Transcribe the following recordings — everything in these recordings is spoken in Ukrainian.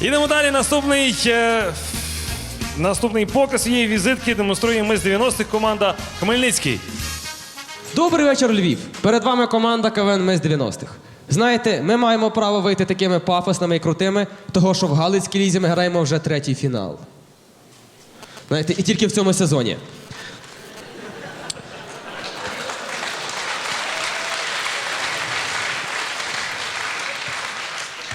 Ідемо далі. Наступний, е, наступний показ її візитки демонструє ми з 90-х команда Хмельницький. Добрий вечір, Львів. Перед вами команда КВН Ми з 90-х. Знаєте, ми маємо право вийти такими пафосними і крутими, того що в Галицькій лізі ми граємо вже третій фінал. Знаєте, і тільки в цьому сезоні.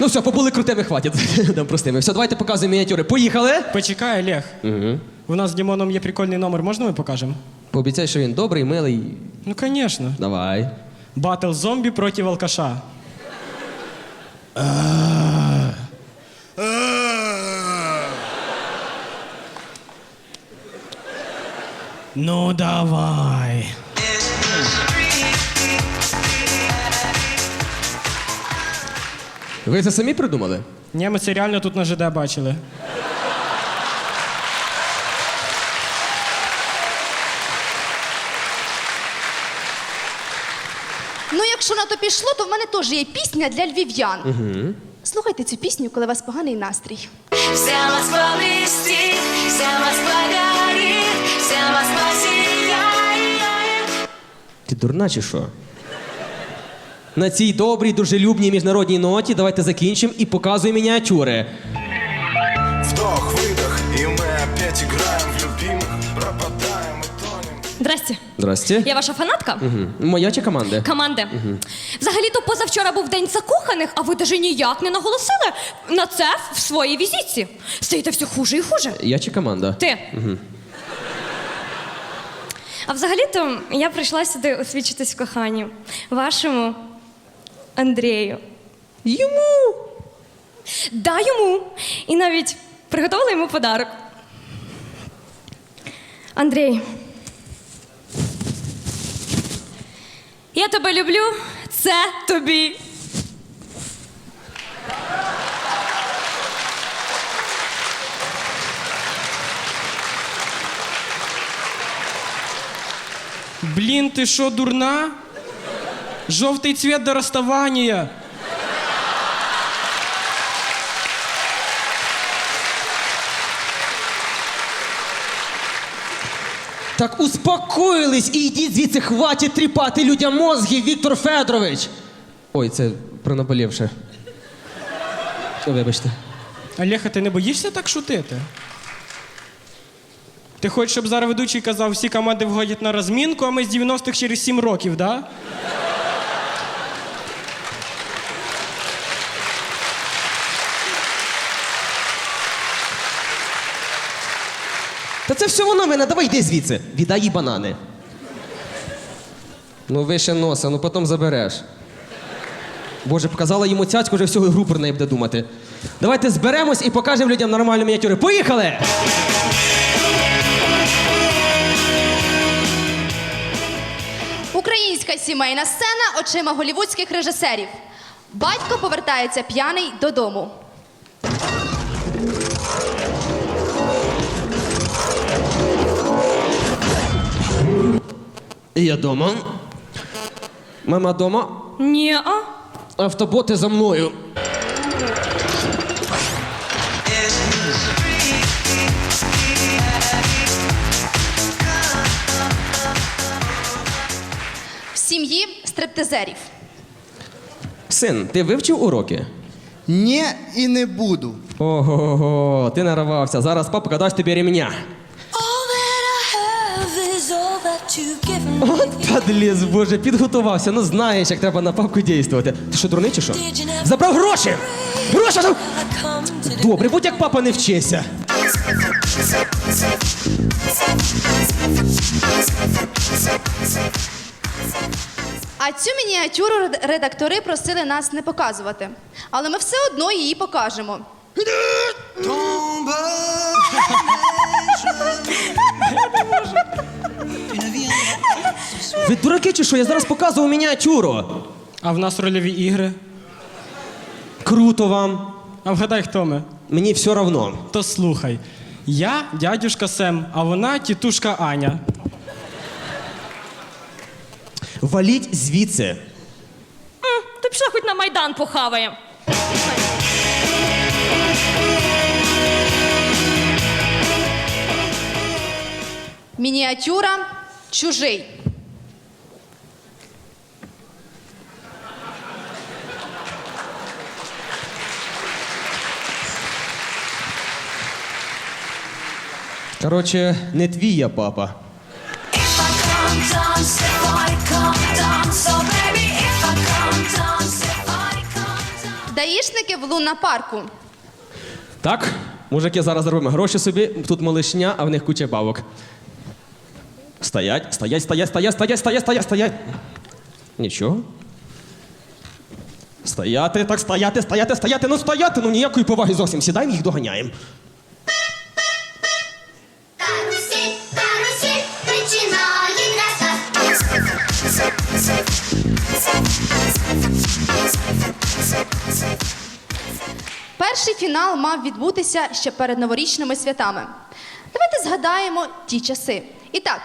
Ну все, побули крутими, хватить. Там простими. Все, давайте показуємо мініатюри. Поїхали! Почекай, Олег. Угу. У нас з Дімоном є прикольний номер, можна ми покажемо? Пообіцяй, що він добрий, милий. Ну, звісно. Давай. Батл зомбі проти алкаша. Ну давай. Ви це самі придумали? Ні, ми це реально тут на ЖД бачили. Ну, якщо на то пішло, то в мене теж є пісня для львів'ян. Угу. Слухайте цю пісню, коли у вас поганий настрій. Вся Москва блестит, вся Москва горит, вся Москва сияет. Ти дурна чи що? На цій добрій, дружелюбній міжнародній ноті давайте закінчимо і показуємо мініатюри. Вдох, выдох, и мы опять играем в любимых, пропадаем и тонем. Здрасте. Здрасте. Я ваша фанатка? Мгм. Моя чи команда? Команди. Взагалі-то позавчора був день закоханих, а ви даже ніяк не наголосили на це в своїй візитці. Стаєте все хуже і хуже. Я чи команда? Ти. А взагалі-то я прийшла сюди освідчитись в коханні. Вашому Андрію. Йому. Да, йому. І навіть приготувала йому подарок. Андрій. Я тебе люблю, це тобі. Блін, ти що, дурна? Жовтий цвет до розставання. Так успокоїлись і йдіть звідси, хватить тріпати людям мозги, Віктор Федорович. Ой, це про наболівше. Вибачте. Олег, а ти не боїшся так шутити? Ти хочеш, щоб зараз ведучий казав, всі команди виходять на розмінку, а ми з 90-х через 7 років, да? Та це все вона мене, давай йди звідси. Віддай їй банани. Ну, вище носа, ну потім забереш. Боже, показала йому цяцьку, вже всього ігру про неї буде думати. Давайте зберемось і покажемо людям нормальні мініатюри. Поїхали! Українська сімейна сцена очима голівудських режисерів. Батько повертається п'яний додому. Я дома. Мама дома. Ні-а. Автоботи за мною. В сім'ї стриптизерів. Син, ти вивчив уроки? Ні, і не буду. Ого, ти нарвався. Зараз папа дасть тобі ремня. От падліз, боже, підготувався. Ну знаєш, як треба на папку дійствувати. Ти що, дурний чи що? Забрав гроші! Гроші! Добре, будь як папа не вчися. А цю мініатюру редактори просили нас не показувати. Але ми все одно її покажемо. Ви дураки чи що? Я зараз показував мініатюру. А в нас рольові ігри. Круто вам. А вгадай, хто ми? Мені все равно. То слухай. Я дядюшка Сем, а вона тітушка Аня. Валіть звідси. М, Ти пішла хоч на Майдан похаває. Мініатюра чужий. Коротше, не твій я папа. Даїшники в лунапарку. Так, мужики, зараз зробимо гроші собі, тут малишня, а в них куча бабок. Стоять, стоять, стоять, стоять, стоять, стоять, стоять, стоять. Нічого. Стояти, так стояти, стояти, стояти, ну стояти, ну ніякої поваги зовсім. Сідаємо, їх доганяємо. Перший фінал мав відбутися ще перед новорічними святами. Давайте згадаємо ті часи. І так,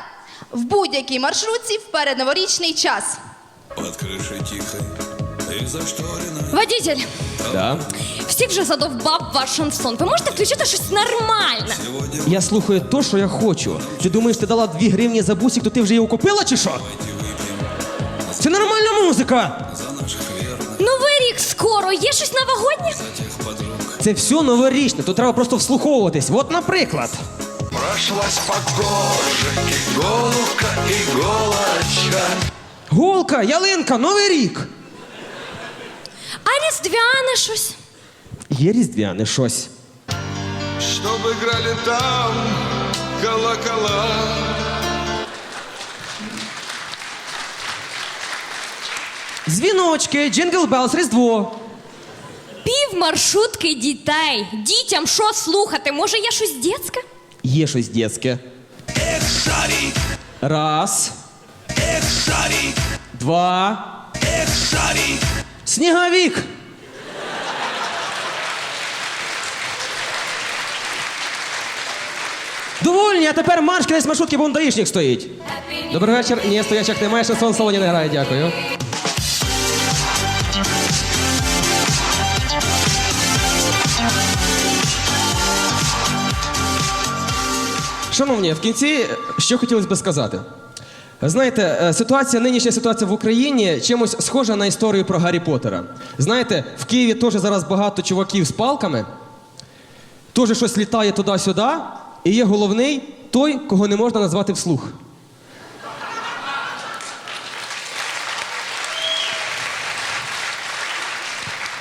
в будь-якій маршрутці в передноворічний час. И зашторенной Водитель, Да. всіх вже задовбав ваш шансон. Ви можете включити щось нормальне? Я слухаю то, що я хочу. Ти думаєш, ти дала 2 гривні за бусик, то ти вже його купила чи що? Це нормальна музика! Є щось новогоднє? Це все новорічне, тут треба просто вслуховуватись. От, наприклад. Прошлась по коже и голубка, иголочка Голка, ялинка, новий рік. А різдвяне щось? Є різдвяне щось. Чтобы играли там колокола Дзвіночки, Джингл Белс, Різдво. Пів маршрутки дітей. Дітям що слухати? Може, є щось дітське? Є щось дєцьке. Раз. Два. Сніговік. Довольні, а тепер марш кінець маршрутки, бо он даїшник стоїть. Добрий вечір. Ні, стоячок немає, шансон в салоні не грає, дякую. Шановні, в кінці що хотілося би сказати. Знаєте, е, ситуація, нинішня ситуація в Україні чимось схожа на історію про Гаррі Поттера. Знаєте, в Києві теж зараз багато чуваків з палками, теж щось літає туди-сюди, і є головний той, кого не можна назвати вслух.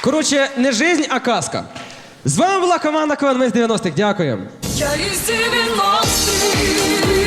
Коротше, не жизнь, а казка. З вами була команда КВН з 90-х. Дякую. Ya Hikayesinin lastiği